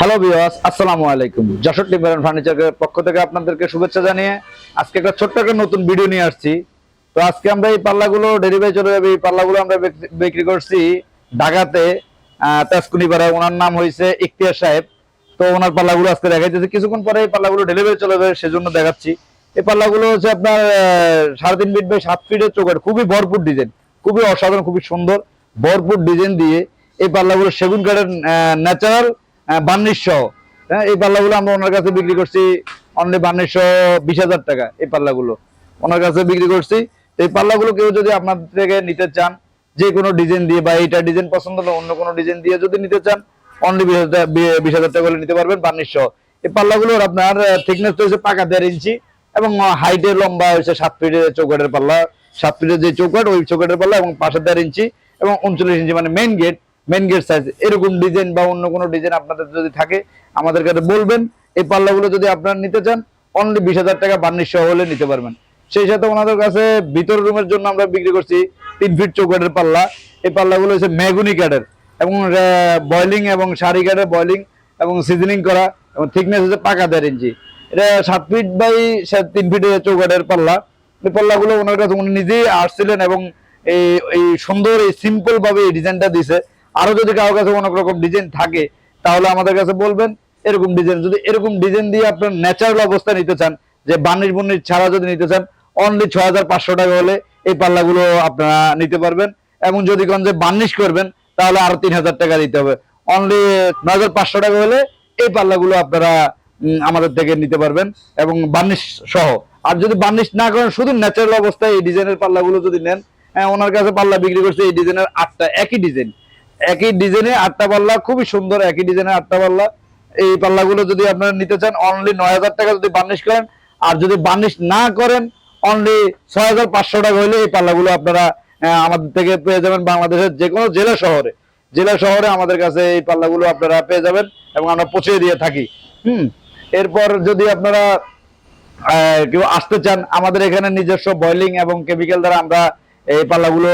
Hello বিওয়াস আসসালামু আলাইকুম Jessore timber ফার্নিচারের পক্ষ থেকে আপনাদেরকে শুভেচ্ছা জানিয়ে আজকে একটা ছোট্ট একটা নতুন ভিডিও নিয়ে আসছি। তো আজকে আমরা এই পাল্লাগুলো ডেলিভারি চলে যাবে। এই পাল্লাগুলো আমরা বিক্রি করছি ঢাকাতে আহ, তেজকুনিপাড়ায়। ওনার নাম হয়েছে ইখতিয়ার সাহেব। তো ওনার পাল্লাগুলো আজকে দেখাইতেছে। কিছুক্ষণ পরে এই পাল্লাগুলো ডেলিভারি চলে যাবে সেজন্য দেখাচ্ছি। এই পাল্লাগুলো হচ্ছে আপনার সাড়ে তিন ফিট বাই সাত ফিটের চোখের খুবই ভরপুর ডিজাইন খুবই অসাধারণ খুবই সুন্দর ভরপুর ডিজাইন দিয়ে এই পাল্লাগুলো সেগুন কাঠের ন্যাচারাল বার্নিশ সহ হ্যাঁ এই পাল্লাগুলো আমরা ওনার কাছে বিক্রি করছি অনলি বার্নিশ সহ বিশ হাজার টাকা, এই পাল্লাগুলো। ওনার কাছে বিক্রি করছি। এই পাল্লাগুলো কেউ যদি আপনার থেকে নিতে চান, যে কোনো ডিজাইন দিয়ে বা এইটা ডিজাইন পছন্দ হলে অন্য কোনো ডিজাইন দিয়ে যদি নিতে চান অনলি বিশ হাজার টাকা নিতে পারবেন বার্নিশ সহ এই পাল্লাগুলোর আপনার থিকনেস হয়েছে পাকা দেড় ইঞ্চি এবং হাইটের লম্বা হয়েছে সাত ফিটের চৌকাটের পাল্লা। সাত ফিটের যে চৌকাট ওই চৌকাটের পাল্লা এবং পাশে দেড় ইঞ্চি এবং উনচল্লিশ ইঞ্চি মানে main gate main gate size এরকম ডিজাইন বা অন্য কোনো ডিজাইন আপনাদের যদি থাকে, আমাদের কাছে বলবেন। এই পাল্লাগুলো যদি আপনারা নিতে চান অনলি বিশ হাজার টাকা বার্নিশ সহ হলে নিতে পারবেন। সেই সাথে ওনাদের কাছে ভিতর রুমের জন্য আমরা বিক্রি করছি তিন ফিট চৌকাটের পাল্লা। এই পাল্লাগুলো হচ্ছে মেগুনি কাঠের এবং বয়লিং এবং শাড়ি কাঠের বয়লিং এবং সিজনিং করা এবং থিকনেস হচ্ছে পাকা দেড় ইঞ্চি এটা সাত ফিট বাই তিন ফিটের চৌকাটের পাল্লা। এই পাল্লাগুলো ওনার কাছে উনি নিজেই আসছিলেন এবং এই সুন্দর, এই সিম্পলভাবে এই ডিজাইনটা দিছে। আরও যদি কারও কাছে অনেক রকম ডিজাইন থাকে তাহলে আমাদের কাছে বলবেন। এরকম ডিজাইন যদি এরকম ডিজাইন দিয়ে আপনার ন্যাচারাল অবস্থা নিতে চান যে বার্নিশ বুর্নিশ ছাড়া যদি নিতে চান অনলি ছ হাজার পাঁচশো টাকা হলে এই পাল্লাগুলো আপনারা নিতে পারবেন। এবং যদি কোন যে বার্নিশ করবেন তাহলে আরও তিন হাজার টাকা দিতে হবে। অনলি নয় হাজার পাঁচশো টাকা হলে এই পাল্লাগুলো আপনারা আমাদের থেকে নিতে পারবেন এবং বার্নিশ সহ। আর যদি বার্নিশ না করেন শুধু ন্যাচারাল অবস্থায় এই ডিজাইনের পাল্লাগুলো যদি নেন হ্যাঁ, ওনার কাছে পাল্লা বিক্রি করছে এই ডিজাইনের আটটা একই ডিজাইন একই ডিজাইনে আটটা পাল্লা, খুবই সুন্দর একই ডিজাইনের আটটা পাল্লা। এই পাল্লাগুলো যদি আপনারা নিতে চান অনলি নয় হাজার টাকা যদি বার্নিশ করেন, আর যদি বার্নিশ না করেন অনলি ছয় হাজার পাঁচশো টাকা হলে এই পাল্লাগুলো আপনারা আমাদের থেকে পেয়ে যাবেন বাংলাদেশের যে কোনো জেলা শহরে। জেলা শহরে আমাদের কাছে এই পাল্লাগুলো আপনারা পেয়ে যাবেন এবং আমরা পৌঁছে দিয়ে থাকি। হুম, এরপর যদি আপনারা কেউ আসতে চান, আমাদের এখানে নিজস্ব বয়লিং এবং কেমিক্যাল দ্বারা আমরা এই পাল্লাগুলো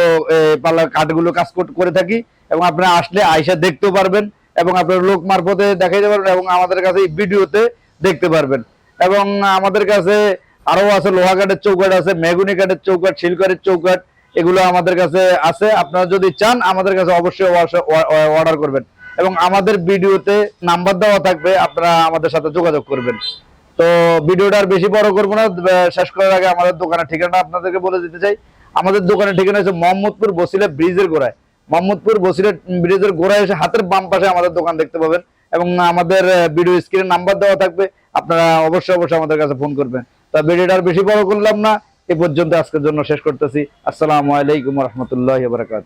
পাল্লা কাঠগুলো কাজ করে থাকি এবং আপনারা আসলে আয়সা দেখতেও পারবেন এবং আপনার লোক মারফতে দেখাইতে পারবেন এবং আমাদের কাছে ভিডিওতে দেখতে পারবেন। এবং আমাদের কাছে আরও আছে লোহা কাঠের চৌকাট আছে, মেগুনি কাঠের চৌকাট শিলকারের চৌকাট এগুলো আমাদের কাছে আছে। আপনারা যদি চান, আমাদের কাছে অবশ্যই অর্ডার করবেন। এবং আমাদের ভিডিওতে নাম্বার দেওয়া থাকবে, আপনারা আমাদের সাথে যোগাযোগ করবেন। তো ভিডিওটা আর বেশি বড় করব না শেষ করার আগে আমাদের দোকানের ঠিকানা আপনাদেরকে বলে দিতে চাই। আমাদের দোকানের ঠিকানা হচ্ছে মোহাম্মদপুর বসিলা ব্রিজের গোড়ায়। মোহাম্মদপুর বসিলা ব্রিজের গোড়ায় এসে হাতের বাম পাশে আমাদের দোকান দেখতে পাবেন এবং আমাদের ভিডিও স্ক্রিনে নাম্বার দেওয়া থাকবে। আপনারা অবশ্যই অবশ্যই আমাদের কাছে ফোন করবেন। তা ভিডিওটা আর বেশি বড় করলাম না, এ পর্যন্ত আজকের জন্য শেষ করতেছি। আসসালামু আলাইকুম রহমতুল্লাহ বারাকাত